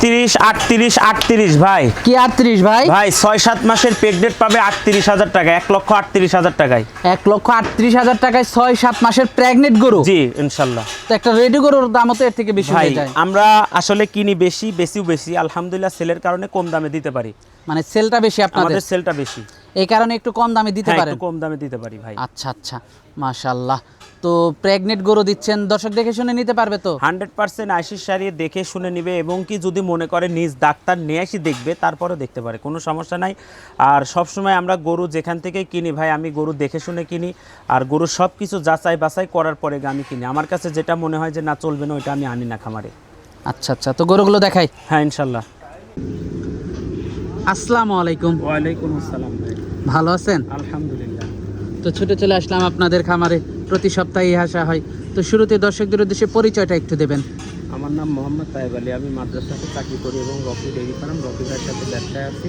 আটত্রিশ আটত্রিশ আটত্রিশ ভাই। কি আটত্রিশ ভাই? ভাই ছয় সাত মাসের প্রেগনেন্ট পাবে আটত্রিশ হাজার টাকা এক লক্ষ আটত্রিশ হাজার টাকায়। এক লক্ষ আটত্রিশ হাজার টাকায় ছয় সাত মাসের প্রেগনেন্ট গরু? জি ইনশাল্লাহ। তো একটা রেডি গরুর দামও তো এর থেকে বেশি হয়ে যায়। আমরা আসলে কিনি বেশি বেশিও বেশি আলহামদুলিল্লাহ সেলের কারণে কম দামে দিতে পারি। মানে সেলটা বেশি আপনাদের? আমাদের সেলটা বেশি। এই কারণে একটু কম দামে দিতে হ্যাঁ পারেন? একটু কম দামে দিতে পারি ভাই। আচ্ছা আচ্ছা মাশাল্লাহ তো প্রেগনেন্ট গরু দিচ্ছেন দর্শক দেখে শুনে নিতে পারবে তো? হান্ড্রেড পার্সেন্ট আশিস সারিয়ে দেখে শুনে নিবে এবং কি যদি মনে করে নিজ ডাক্তার নিয়ে আসি দেখবে তারপরে দেখতে পারে কোনো সমস্যা নাই। আর সবসময় আমরা গরু যেখান থেকে কিনি ভাই আমি গরু দেখে শুনে কিনি আর গরু সব কিছু যাচাই বাছাই করার পরে আমি কিনি। আমার কাছে যেটা মনে হয় যে না চলবে না ওইটা আমি আনি না খামারে। আচ্ছা আচ্ছা তো গরুগুলো দেখাই। হ্যাঁ ইনশাল্লাহ। আসসালামু আলাইকুম। ওয়ালাইকুম আসসালাম ভাই। ভালো আছেন? আলহামদুলিল্লাহ। তো ছুটে চলে আসলাম আপনাদের খামারে। প্রতি সপ্তাহে আসা হয়। তো শুরুতে দর্শকদের উদ্দেশ্যে পরিচয়টা একটু দেবেন। আমার নাম মোহাম্মদ তাইব আলী। আমি মাদ্রাসাতে চাকরি করি এবং রকি ডেইরি ফার্ম রকি ভাইয়ের সাথে ব্যবসায় আছি।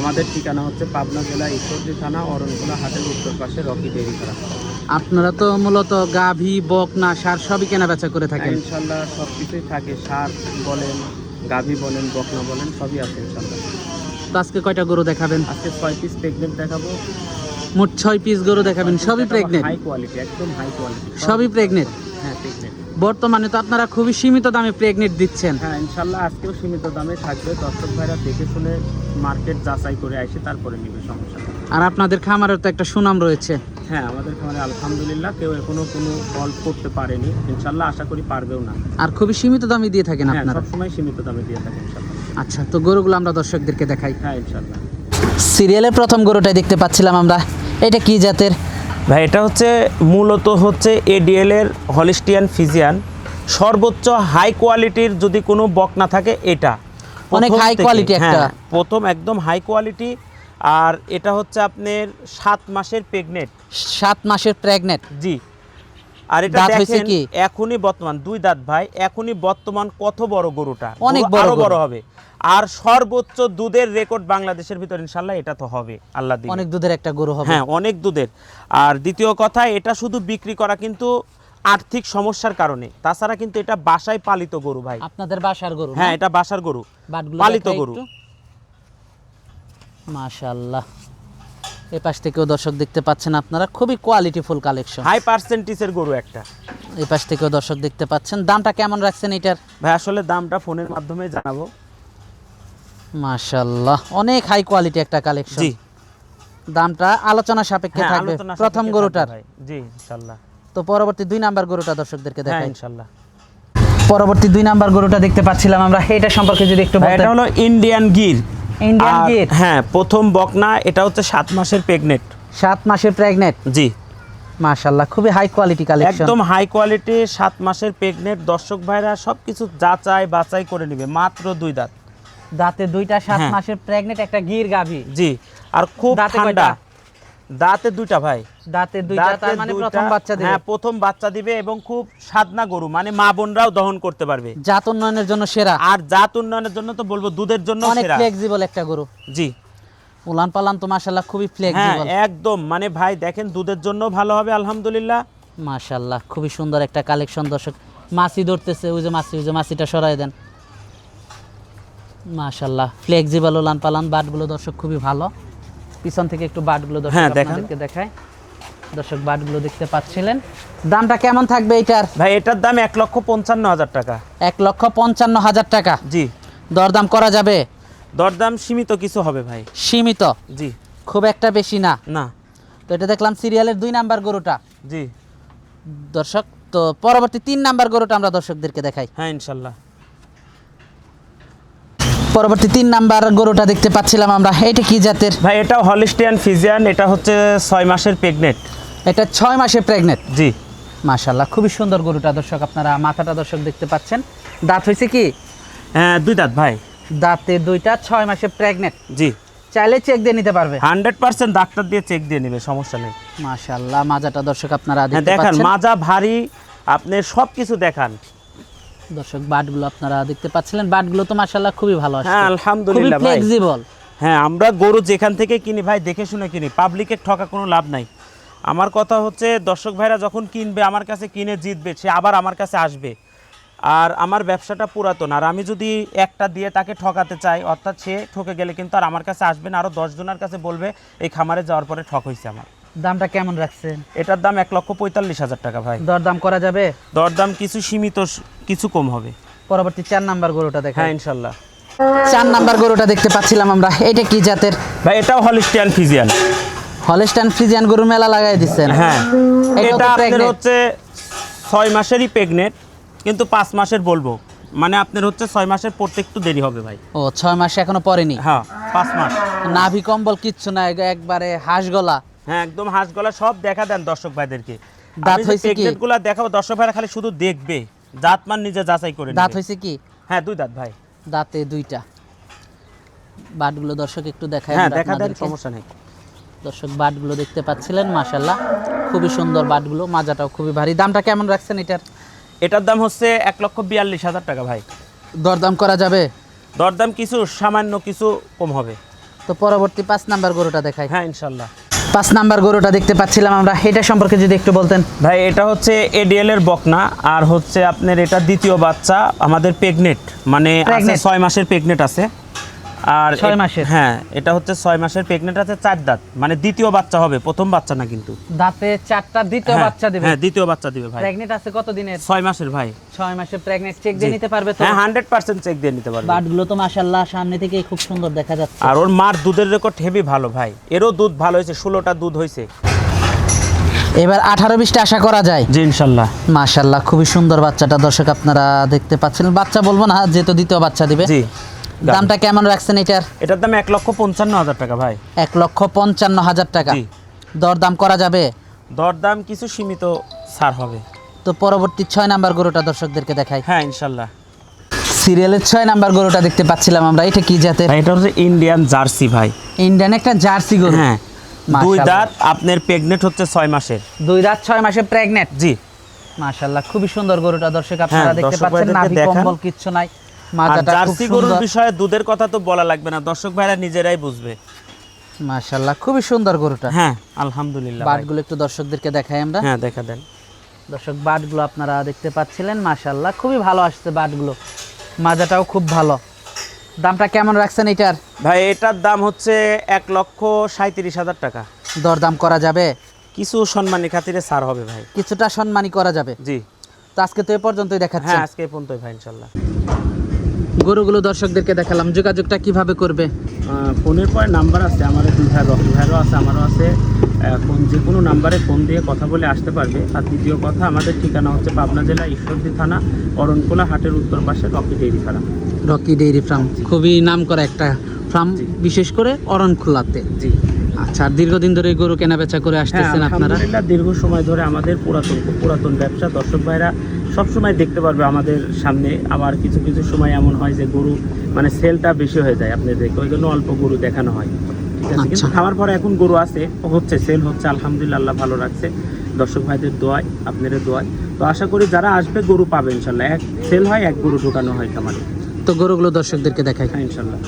আমাদের ঠিকানা হচ্ছে পাবনা জেলা ঈশ্বরদী থানা অরণকুলা হাটের উত্তর পাশে রকি ডেইরি ফার্ম। আপনারা তো মূলত গাভী বকনা সার সবই কেনা বেচা করে থাকেন। ইনশাল্লাহ সব কিছুই থাকে। সার বলেন গাভী বলেন বকনা বলেন সবই আছে ইনশাল্লাহ। তো আজকে কয়টা গরু দেখাবেন? আজকে ছয় পিস প্রেগনেন্ট দেখাবো। মোট ছয় পিস গরু দেখাবেন সবই প্রেগনেন্ট হাই কোয়ালিটি একদম হাই কোয়ালিটি সবই প্রেগনেন্ট হ্যাঁ প্রেগনেন্ট বর্তমানে তো আপনারা খুবই সীমিত দামে প্রেগনেন্ট দিচ্ছেন। হ্যাঁ ইনশাল্লাহ আজকেও সীমিত দামে থাকবে। দর্শক ভাইরা দেখে শুনে মার্কেট যাচাই করে আসে তারপরে নিবে সমস্যা আর আপনাদের খামারের তো একটা সুনাম রয়েছে। হ্যাঁ আমাদের খামারে আলহামদুলিল্লাহ কেউ এখনও কোনো ফল করতে পারেনি। ইনশাল্লাহ আশা করি পারবেও না। আর খুবই সীমিত দামে দিয়ে থাকেন হ্যাঁ আপনারা। সবসময় সীমিত দামে দিয়ে থাকি ইনশাল্লাহ। আচ্ছা তো গরুগুলো আমরা দর্শকদেরকে দেখাই। হ্যাঁ ইনশাল্লাহ। সিরিয়ালের প্রথম গরুটাই দেখতে পাচ্ছিলাম আমরা। এটা কি জাতের? ভাই এটা হচ্ছে মূলত হচ্ছে এডিএল এর হলিস্টিয়ান ফিজিয়ান সর্বোচ্চ হাই কোয়ালিটির যদি কোনো বক না থাকে এটা। অনেক হাই কোয়ালিটি একটা। হ্যাঁ, প্রথম একদম হাই কোয়ালিটি আর এটা হচ্ছে আপনার সাত মাসের প্রেগনেন্ট সাত মাসের প্রেগনেন্ট জি। আর এটা দেখেন এখনই বর্তমান দুই দাঁত ভাই এখনই বর্তমান কত বড় গরুটা? অনেক বড় বড় হবে। আর সর্বোচ্চ দুধের রেকর্ড বাংলাদেশের ভিতর ইনশাল্লাহ এটা তো হবে আল্লাহ। অনেক দুধের একটা গরু হবে। হ্যাঁ অনেক দুধের। আর দ্বিতীয় কথা এটা শুধু বিক্রি করা কিন্তু আর্থিক সমস্যার কারণে। তাছাড়া কিন্তু এটা বাসায় পালিত গরু ভাই। আপনাদের বাসার গরু হ্যাঁ এটা বাসার গরু পালিত গরু। মাশাআল্লাহ। এই পাশ থেকেও দর্শক দেখতে পাচ্ছেন আপনারা খুবই কোয়ালিটিফুল কালেকশন হাই পার্সেন্টেজের গরু একটা। এই পাশ থেকেও দর্শক দেখতে পাচ্ছেন দামটা কেমন রাখছেন এটার? ভাই আসলে দামটা ফোনের মাধ্যমে জানাব। মাশাআল্লাহ অনেক হাই কোয়ালিটি একটা কালেকশন জি। দামটা আলোচনা সাপেক্ষে হ্যাঁ, থাকবে প্রথম গরুটার। জি ইনশাল্লাহ তো পরবর্তী দুই নাম্বার গরুটা দর্শকদেরকে হ্যাঁ দেখাই। ইনশাল্লাহ পরবর্তী দুই নাম্বার গরুটা দেখতে পাচ্ছিলাম আমরা এটা সম্পর্কে যদি একটু এটা হলো ইন্ডিয়ান গির ইন্ডিয়ান গির হ্যাঁ প্রথম বকনা এটা হচ্ছে সাত মাসের প্রেগনেন্ট সাত মাসের প্রেগনেন্ট জি। মাশাল্লাহ খুবই হাই কোয়ালিটি কালেকশন একদম হাই কোয়ালিটি সাত মাসের প্রেগনেন্ট দর্শক ভাইরা সবকিছু যাচাই বাছাই করে নিবে মাত্র দুই দাঁত। দাঁতে দুইটা সাত হ্যাঁ। মাসের প্রেগনেন্ট একটা গির গাভী। জি আর খুব ঠান্ডা? দাঁতে দুইটা ভাই। দাঁতে দুইটা তার মানে প্রথম বাচ্চা দিবে। হ্যাঁ প্রথম বাচ্চা দিবে এবং খুব সাদনা গরু মানে মা বোনরাও দহন করতে পারবে। জাত উন্নয়নের জন্য সেরা। আর জাত উন্নয়নের জন্য তো বলব দুধের জন্য অনেক ফ্লেক্সিবল একটা গরু। জি। উলান পালান তো মাশাআল্লাহ খুবই হ্যাঁ ফ্লেক্সিবল একদম মানে ভাই দেখেন দুধের জন্য ভালো হবে আলহামদুলিল্লাহ। মাশাআল্লাহ খুবই সুন্দর একটা কালেকশন দর্শক। মাছি ধরতেছে ওই যে মাছি ওই যে মাছিটা সরাই দেন। মাশাআল্লাহ ফ্লেক্সিবল উলান পালান বাটগুলো দর্শক খুবই ভালো। পিছন থেকে একটু বাটগুলো দর্শক হ্যাঁ, আপনাদেরকে দেখায়। দর্শক বাটগুলো দেখতে পাচ্ছিলেন। দামটা কেমন থাকবে এটার? ভাই এটার দাম এক লক্ষ পঞ্চান্ন হাজার টাকা। এক লক্ষ পঞ্চান্ন হাজার টাকা। জি। দরদাম করা যাবে? দরদাম সীমিত কিছু হবে ভাই। সীমিত? জি। খুব একটা বেশি না? না। তো এটা দেখলাম সিরিয়ালের দুই নাম্বার গরুটা। জি। দর্শক তো পরবর্তী তিন নাম্বার গরুটা আমরা দর্শকদেরকে দেখাই। হ্যাঁ ইনশাল্লাহ। পরবর্তী তিন নাম্বার গরুটা দেখতে পাচ্ছিলাম আমরা। এটা কি জাতের? ভাই এটা হলিস্টিয়ান ফিজিয়ান এটা হচ্ছে ছয় মাসের প্রেগনেন্ট এটা ছয় মাসে প্রেগনেন্ট জি। মাশাল্লাহ খুবই সুন্দর গরুটা দর্শক আপনারা মাথাটা দর্শক দেখতে পাচ্ছেন। দাঁত হয়েছে কি? হ্যাঁ দুই দাঁত ভাই। দাঁতে দুইটা ছয় মাসে প্রেগনেন্ট জি। চাইলে চেক দিয়ে নিতে পারবে। হান্ড্রেড পার্সেন্ট ডাক্তার দিয়ে চেক দিয়ে নেবে সমস্যা নেই। মাশাল্লাহ মাজাটা দর্শক আপনারা হ্যাঁ দেখান মাজা ভারী আপনি সব কিছু দেখান। দর্শক বাটগুলো আপনারা দেখতে পাচ্ছিলেন। বাটগুলো তো মাশাল্লাহ খুবই ভালো আসছে। হ্যাঁ আলহামদুলিল্লাহ ভাই। ফ্লেক্সিবল হ্যাঁ আমরা গরু যেখান থেকে কিনি ভাই দেখে শুনে কিনি। পাবলিকের ঠকা কোনো লাভ নাই। আমার কথা হচ্ছে দর্শক ভাইরা যখন কিনবে আমার কাছে কিনে জিতবে সে আবার আমার কাছে আসবে। আর আমার ব্যবসাটা পুরাতন। আর আমি যদি একটা দিয়ে তাকে ঠকাতে চাই অর্থাৎ সে ঠকে গেলে কিন্তু আর আমার কাছে আসবে না। আরও দশজনের কাছে বলবে এই খামারে যাওয়ার পরে ঠক হয়েছে আমার। দামটা কেমন রাখছেন? এটার দাম এক লক্ষ পঁয়তাল্লিশ হাজার টাকা ভাই। দরদাম করা যাবে? দরদাম কিছু সীমিত কিছু কম হবে। পরবর্তী চার নাম্বার গরুটা দেখা হ্যাঁ ইনশাল্লাহ। চার নাম্বার গরুটা দেখতে পাচ্ছিলাম আমরা। এটা কি জাতের? ভাই এটাও হলিস্টিয়ান ফিজিয়ান হলস্টাইন ফ্রিজিয়ান গরু মেলা লাগাই দিচ্ছেন। হ্যাঁ। এটা তো আপনার হচ্ছে ছয় মাসেরই প্রেগনেন্ট কিন্তু পাঁচ মাসের বলব। মানে আপনার হচ্ছে ছয় মাসের পড়তে একটু দেরি হবে ভাই। ও ছয় মাস এখনও পরেনি? হ্যাঁ পাঁচ মাস। নাভি কম্বল কিচ্ছু না একবারে হাঁস গলা। হ্যাঁ একদম হাঁস গলা সব দেখা দেন দর্শক ভাইদেরকে। দাঁত হয়েছে কি? গুলা দেখাবো দর্শক ভাইরা খালি শুধু দেখবে। জাতমান নিজে যাচাই করে দাঁত। হয়েছে কি? হ্যাঁ দুই দাঁত ভাই। দাঁতে দুইটা। বাটগুলো দর্শক একটু দেখায় হ্যাঁ দেখা দেন সমস্যা নেই। দর্শক বাটগুলো দেখতে পাচ্ছিলেন মাশাল্লাহ খুবই সুন্দর বাটগুলো মাজাটাও খুবই ভারী। দামটা কেমন রাখছেন এটার? এটার দাম হচ্ছে এক লক্ষ বিয়াল্লিশ হাজার টাকা ভাই। দরদাম করা যাবে? দরদাম কিছু সামান্য কিছু কম হবে। তো পরবর্তী পাঁচ নাম্বার গরুটা দেখাই। হ্যাঁ ইনশাল্লাহ পাঁচ নাম্বার গরুটা দেখতে পাচ্ছিলাম আমরা। এটা সম্পর্কে যদি একটু বলতেন। ভাই এটা হচ্ছে এডিএল এর বকনা আর হচ্ছে আপনার এটা দ্বিতীয় বাচ্চা আমাদের প্রেগনেট মানে ছয় মাসের প্রেগনেট আছে। আর ছয় মাসের? হ্যাঁ এটা হচ্ছে ছয় মাসের। প্রেগনেট আছে চার দাঁত। মানে দ্বিতীয় বাচ্চা হবে প্রথম বাচ্চা না কিন্তু। দাঁতে চারটা দ্বিতীয় হ্যাঁ, বাচ্চা দিবে। হ্যাঁ দ্বিতীয় বাচ্চা দিবে ভাই। প্রেগনেন্ট আছে কত দিনের ছয় মাসের ভাই। ছয় মাসে প্রেগনেন্ট চেক দিয়ে নিতে পারবে তো? হ্যাঁ হান্ড্রেড পার্সেন্ট চেক দিয়ে নিতে পারবে। বাটগুলো তো মাশাল্লাহ সামনে থেকে খুব সুন্দর দেখা যাচ্ছে। আর ওর মার দুধের রেকর্ড হেভি ভালো ভাই। এরও দুধ ভালো হয়েছে ষোলোটা দুধ হয়েছে। এবার আঠারো বিশটা আশা করা যায়। জি ইনশাল্লাহ মাশাল্লাহ খুবই সুন্দর বাচ্চাটা দর্শক আপনারা দেখতে পাচ্ছেন বাচ্চা বলব না যেহেতু দ্বিতীয় বাচ্চা দিবে। জি। দামটা কেমন রাখছেন এটার? এটার দাম এক লক্ষ পঞ্চান্ন হাজার টাকা ভাই। এক লক্ষ পঞ্চান্ন হাজার টাকা। দরদাম করা যাবে? দরদাম কিছু সীমিত ছাড় হবে। তো পরবর্তী ছয় নাম্বার গরুটা দর্শকদেরকে দেখাই। হ্যাঁ ইনশাল্লাহ। সিরিয়ালের ছয় নাম্বার গরুটা দেখতে পাচ্ছিলাম আমরা। এটা কি জাতের? এটা হচ্ছে ইন্ডিয়ান জার্সি ভাই। ইন্ডিয়ান একটা জার্সি গরু। হ্যাঁ। দুই মাশাআল্লাহ। দাঁত আপনার প্রেগনেন্ট হচ্ছে ছয় মাসের। দুই রাত ছয় মাসে প্রেগনেন্ট জি। মাশাল্লাহ খুবই সুন্দর গরুটা দর্শক আপনারা হ্যাঁ, দেখতে দর্শক পাচ্ছেন নাভি কম্বল কিচ্ছু নাই। জার্সি গরুর সুন্দর। বিষয়ে দুধের কথা তো বলা লাগবে না। দর্শক ভাইরা নিজেরাই বুঝবে। খুবই সুন্দর গরুটা। হ্যাঁ আলহামদুলিল্লাহ বাটগুলো একটু দর্শকদেরকে দেখাই আমরা। হ্যাঁ দেখা দেন। দর্শক বাটগুলো আপনারা দেখতে পাচ্ছিলেন খুবই ভালো আসছে বাটগুলো। মাজাটাও খুব ভালো। দামটা কেমন রাখছেন এটার? ভাই এটার দাম হচ্ছে এক লক্ষ সাঁত্রিশ হাজার টাকা। দরদাম করা যাবে? কিছু সম্মানী খাতিরে ছাড় হবে ভাই। কিছুটা সম্মানী করা যাবে? জি। তো আজকে তো এ পর্যন্তই দেখাচ্ছে। হ্যাঁ আজকে পর্যন্তই ভাই ইনশাল্লাহ গরুগুলো দর্শকদেরকে দেখালাম। যোগাযোগটা কীভাবে করবে? ফোনের পরে নাম্বার আছে আমার দুই ভাই রকি ভাইয়েরও আছে আমারও আছে। ফোন যে কোনো নাম্বারে ফোন দিয়ে কথা বলে আসতে পারবে। আর দ্বিতীয় কথা আমাদের ঠিকানা হচ্ছে পাবনা জেলা ঈশ্বরদী থানা অরণকোলা হাটের উত্তর পাশে Rocky dairy farm. Rocky dairy farm. খুবই নাম করা একটা ফার্ম বিশেষ করে অরণখোলাতে জি। আচ্ছা আর দীর্ঘদিন ধরে গরু কেনা বেচা করে হ্যাঁ আসতেছেন আপনারা? দীর্ঘ সময় ধরে আমাদের পুরাতন পুরাতন ব্যবসা। দর্শক ভাইরা সবসময় দেখতে পারবে আমাদের সামনে। আবার কিছু কিছু সময় এমন হয় যে গরু মানে সেলটা বেশি হয়ে যায় আপনাদেরকে। ওই জন্য অল্প গরু দেখানো হয়। ঠিক আছে কিন্তু আচ্ছা। খাওয়ার পরে এখন গরু আছে হচ্ছে সেল হচ্ছে আলহামদুলিল্লাহ আল্লাহ ভালো রাখছে। দর্শক ভাইদের দোয়ায় আপনাদের দোয়ায়। তো আশা করি যারা আসবে গরু পাবে ইনশাল্লাহ এক সেল হয় এক গরু ঢোকানো হয় খামারে। তো গরুগুলো দর্শকদেরকে দেখাই। হ্যাঁ ইনশাল্লাহ